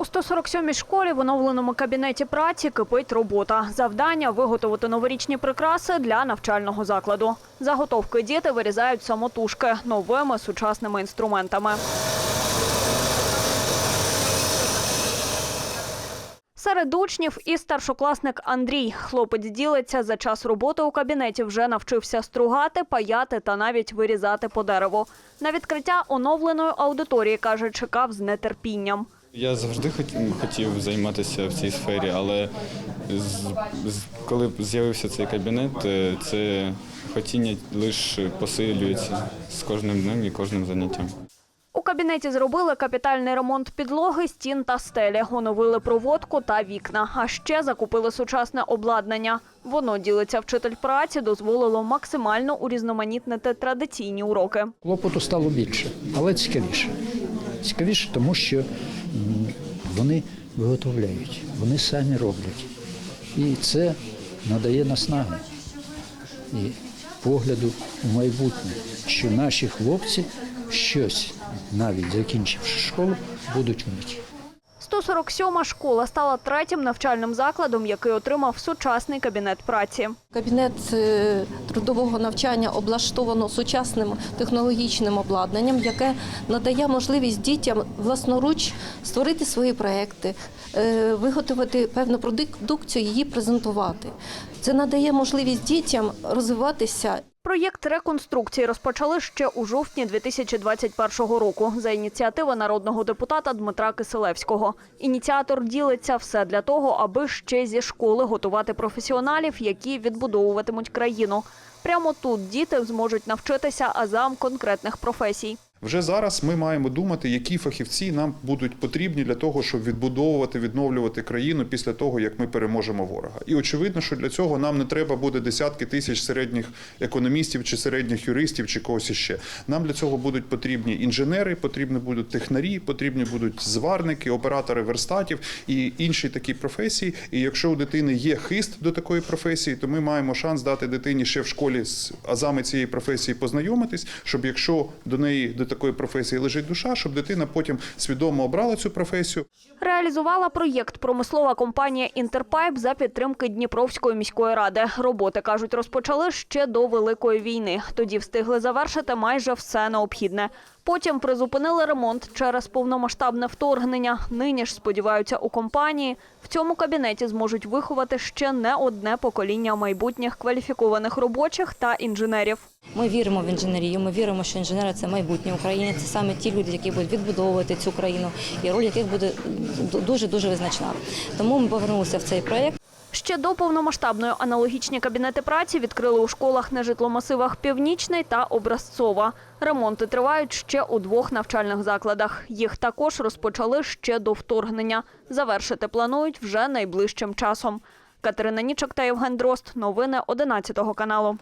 У 147-й школі в оновленому кабінеті праці кипить робота. Завдання виготовити новорічні прикраси для навчального закладу. Заготовки діти вирізають самотужки новими сучасними інструментами. Серед учнів і старшокласник Андрій. Хлопець ділиться за час роботи у кабінеті вже навчився стругати, паяти та навіть вирізати по дереву. На відкриття оновленої аудиторії, каже, чекав з нетерпінням. Я завжди хот- хотів займатися в цій сфері, але коли з'явився цей кабінет, е, це хотіння лише посилюється з кожним днем і кожним заняттям. У кабінеті зробили капітальний ремонт підлоги, стін та стелі, оновили проводку та вікна. А ще закупили сучасне обладнання. Воно ділиться вчитель праці, дозволило максимально урізноманітнити традиційні уроки. Клопоту стало більше, але цікавіше. Цікавіше, тому що вони виготовляють, вони самі роблять. І це надає наснаги і погляду в майбутнє, що наші хлопці щось, навіть закінчивши школу, будуть вміти. 147-ма школа стала третім навчальним закладом, який отримав сучасний кабінет праці. Кабінет е, трудового навчання облаштовано сучасним технологічним обладнанням, яке надає можливість дітям власноруч створити свої проекти, е, виготовити певну продукцію, її презентувати. Це надає можливість дітям розвиватися Проєкт реконструкції розпочали ще у жовтні 2021 року за ініціативи народного депутата Дмитра Киселевського. Ініціатор ділиться все для того, аби ще зі школи готувати професіоналів, які відбудовуватимуть країну. Прямо тут діти зможуть навчитися азам конкретних професій. Вже зараз ми маємо думати, які фахівці нам будуть потрібні для того, щоб відбудовувати, відновлювати країну після того, як ми переможемо ворога. І очевидно, що для цього нам не треба буде десятки тисяч середніх економістів чи середніх юристів чи когось іще. Нам для цього будуть потрібні інженери, потрібні будуть технарі, потрібні будуть зварники, оператори верстатів і інші такі професії. І якщо у дитини є хист до такої професії, то ми маємо шанс дати дитині ще в школі з азами цієї професії познайомитись, щоб якщо до неї до такої професії лежить душа, щоб дитина потім свідомо обрала цю професію. Реалізувала проєкт промислова компанія Інтерпайп за підтримки Дніпровської міської ради. Роботи кажуть, розпочали ще до великої війни. Тоді встигли завершити майже все необхідне. Потім призупинили ремонт через повномасштабне вторгнення. Нині ж сподіваються у компанії. В цьому кабінеті зможуть виховати ще не одне покоління майбутніх кваліфікованих робочих та інженерів. Ми віримо в інженерію. Ми віримо, що інженери це майбутнє України. Це саме ті люди, які будуть відбудовувати цю країну, і роль яких буде дуже дуже визначна. Тому ми повернулися в цей проєкт. Ще до повномасштабної аналогічні кабінети праці відкрили у школах на житломасивах Північний та Образцова. Ремонти тривають ще у двох навчальних закладах. Їх також розпочали ще до вторгнення. Завершити планують вже найближчим часом. Катерина Нічок та Євген Дрозд. Новини 11 каналу.